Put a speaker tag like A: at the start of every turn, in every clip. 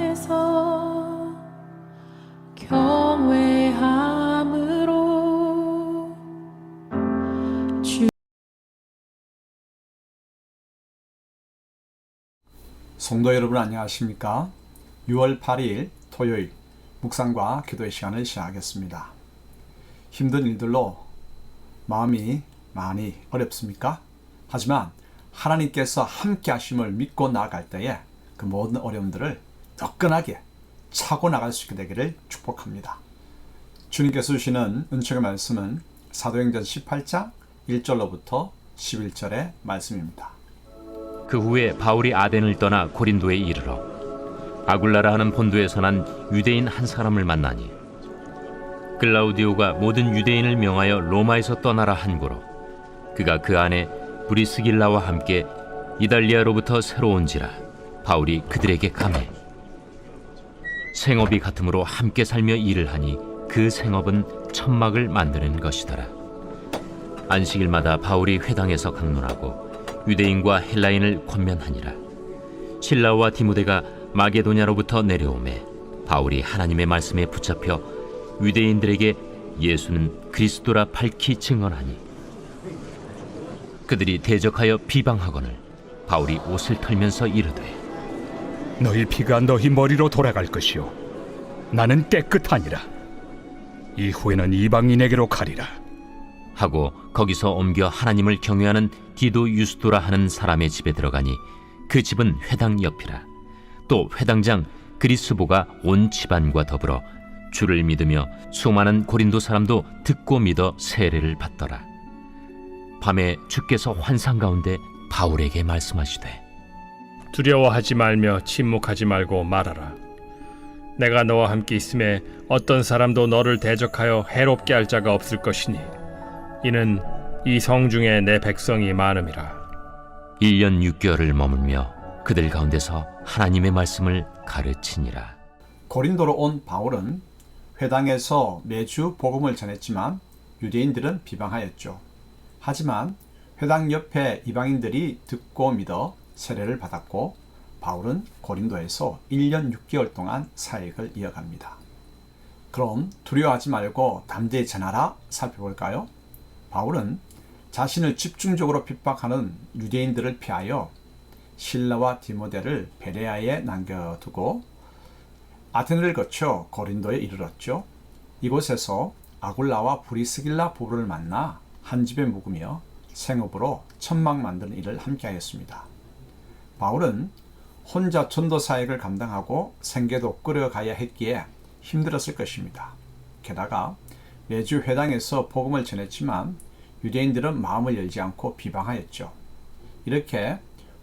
A: 앞에서 경외함으로 주
B: 성도 여러분 안녕하십니까? 6월 8일 토요일 묵상과 기도의 시간을 시작하겠습니다. 힘든 일들로 마음이 많이 어렵습니까? 하지만 하나님께서 함께 하심을 믿고 나아갈 때에 그 모든 어려움들을 뜨끈하게 차고 나갈 수 있게 되기를 축복합니다. 주님께서 주시는 은총의 말씀은 사도행전 18장 1절로부터 11절의 말씀입니다.
C: 그 후에 바울이 아덴을 떠나 고린도에 이르러 아굴라라 하는 본도에서 난 유대인 한 사람을 만나니 글라우디오가 모든 유대인을 명하여 로마에서 떠나라 한고로 그가 그 안에 브리스길라와 함께 이달리아로부터 새로 온지라 바울이 그들에게 감해 생업이 같으므로 함께 살며 일을 하니 그 생업은 천막을 만드는 것이더라 안식일마다 바울이 회당에서 강론하고 유대인과 헬라인을 권면하니라. 신라와 디모데가 마게도냐로부터 내려오매 바울이 하나님의 말씀에 붙잡혀 유대인들에게 예수는 그리스도라 밝히 증언하니 그들이 대적하여 비방하거늘 바울이 옷을 털면서 이르되
D: 너희 피가 너희 머리로 돌아갈 것이요 나는 깨끗하니라. 이후에는 이방인에게로 가리라.
C: 하고 거기서 옮겨 하나님을 경외하는 디도 유스도라 하는 사람의 집에 들어가니 그 집은 회당 옆이라. 또 회당장 그리스보가 온 집안과 더불어 주를 믿으며 수많은 고린도 사람도 듣고 믿어 세례를 받더라. 밤에 주께서 환상 가운데 바울에게 말씀하시되
E: 두려워하지 말며 침묵하지 말고 말하라. 내가 너와 함께 있음에 어떤 사람도 너를 대적하여 해롭게 할 자가 없을 것이니 이는 이 성 중에 내 백성이 많음이라.
C: 1년 6개월을 머물며 그들 가운데서 하나님의 말씀을 가르치니라
B: 고린도로 온 바울은 회당에서 매주 복음을 전했지만 유대인들은 비방하였죠. 하지만 회당 옆에 이방인들이 듣고 믿어 세례를 받았고 바울은 고린도에서 1년 6개월 동안 사역을 이어갑니다. 그럼 두려워하지 말고 담대히 전하라 살펴볼까요? 바울은 자신을 집중적으로 핍박하는 유대인들을 피하여 신라와 디모데를 베레아에 남겨두고 아테네를 거쳐 고린도에 이르렀죠. 이곳에서 아굴라와 브리스길라 부부를 만나 한 집에 묵으며 생업으로 천막 만드는 일을 함께하였습니다. 바울은 혼자 전도 사역을 감당하고 생계도 끌어가야 했기에 힘들었을 것입니다. 게다가 매주 회당에서 복음을 전했지만 유대인들은 마음을 열지 않고 비방하였죠. 이렇게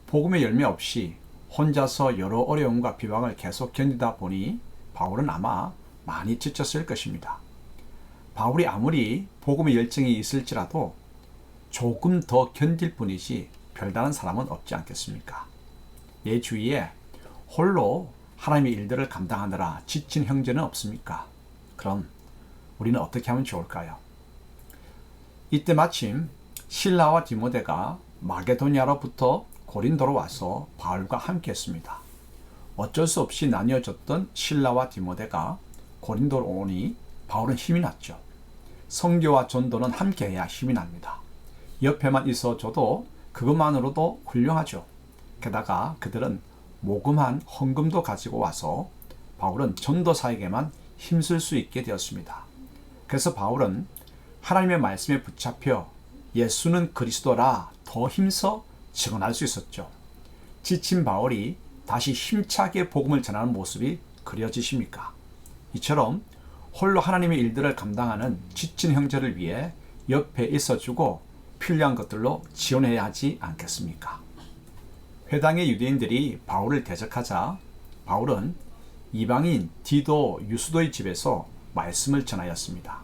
B: 복음의 열매 없이 혼자서 여러 어려움과 비방을 계속 견디다 보니 바울은 아마 많이 지쳤을 것입니다. 바울이 아무리 복음의 열정이 있을지라도 조금 더 견딜 뿐이지 별다른 사람은 없지 않겠습니까? 내 주위에 홀로 하나님의 일들을 감당하느라 지친 형제는 없습니까? 그럼 우리는 어떻게 하면 좋을까요? 이때 마침 신라와 디모데가 마게도냐로부터 고린도로 와서 바울과 함께 했습니다. 어쩔 수 없이 나뉘어졌던 신라와 디모데가 고린도로 오니 바울은 힘이 났죠. 성교와 전도는 함께 해야 힘이 납니다. 옆에만 있어 줘도 그것만으로도 훌륭하죠. 게다가 그들은 모금한 헌금도 가지고 와서 바울은 전도 사역에만 힘쓸 수 있게 되었습니다. 그래서 바울은 하나님의 말씀에 붙잡혀 예수는 그리스도라 더 힘써 증언할 수 있었죠. 지친 바울이 다시 힘차게 복음을 전하는 모습이 그려지십니까? 이처럼 홀로 하나님의 일들을 감당하는 지친 형제를 위해 옆에 있어주고 필요한 것들로 지원해야 하지 않겠습니까? 회당의 유대인들이 바울을 대적하자 바울은 이방인 디도 유수도의 집에서 말씀을 전하였습니다.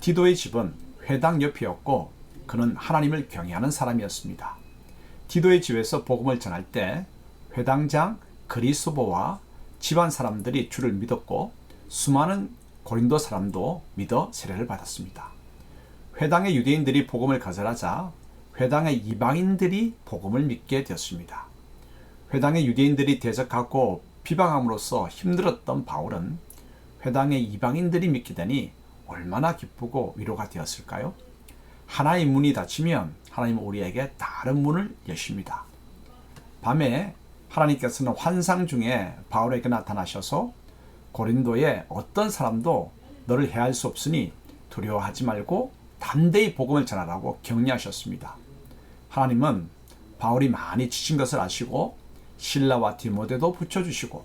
B: 디도의 집은 회당 옆이었고 그는 하나님을 경외하는 사람이었습니다. 디도의 집에서 복음을 전할 때 회당장 그리스보와 집안 사람들이 주를 믿었고 수많은 고린도 사람도 믿어 세례를 받았습니다. 회당의 유대인들이 복음을 거절하자 회당의 이방인들이 복음을 믿게 되었습니다. 회당의 유대인들이 대적하고 비방함으로써 힘들었던 바울은 회당의 이방인들이 믿게 되니 얼마나 기쁘고 위로가 되었을까요? 하나의 문이 닫히면 하나님은 우리에게 다른 문을 여십니다. 밤에 하나님께서는 환상 중에 바울에게 나타나셔서 고린도의 어떤 사람도 너를 해할 수 없으니 두려워하지 말고 담대히 복음을 전하라고 격려하셨습니다. 하나님은 바울이 많이 지친 것을 아시고 신라와 디모데도 붙여주시고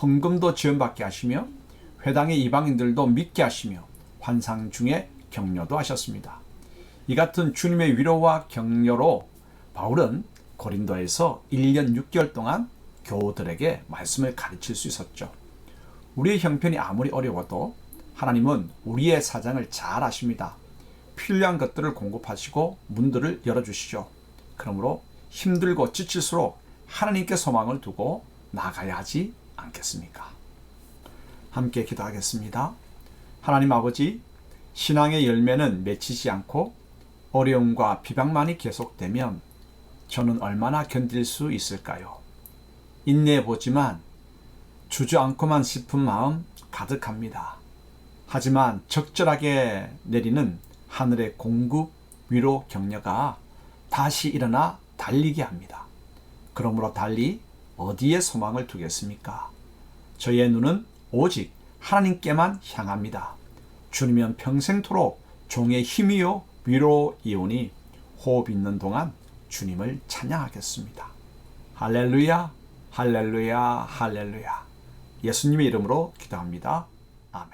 B: 헌금도 지원받게 하시며 회당의 이방인들도 믿게 하시며 환상 중에 격려도 하셨습니다. 이 같은 주님의 위로와 격려로 바울은 고린도에서 1년 6개월 동안 교우들에게 말씀을 가르칠 수 있었죠. 우리의 형편이 아무리 어려워도 하나님은 우리의 사정을 잘 아십니다. 필요한 것들을 공급하시고 문들을 열어주시죠. 그러므로 힘들고 지칠수록 하나님께 소망을 두고 나가야 하지 않겠습니까? 함께 기도하겠습니다. 하나님 아버지, 신앙의 열매는 맺히지 않고 어려움과 비방만이 계속되면 저는 얼마나 견딜 수 있을까요? 인내해 보지만 주저앉고만 싶은 마음 가득합니다. 하지만 적절하게 내리는 하늘의 공급, 위로, 격려가 다시 일어나 달리게 합니다. 그러므로 달리 어디에 소망을 두겠습니까? 저희의 눈은 오직 하나님께만 향합니다. 주님은 평생토록 종의 힘이요 위로이오니 호흡 있는 동안 주님을 찬양하겠습니다. 할렐루야, 할렐루야, 할렐루야. 예수님의 이름으로 기도합니다. 아멘.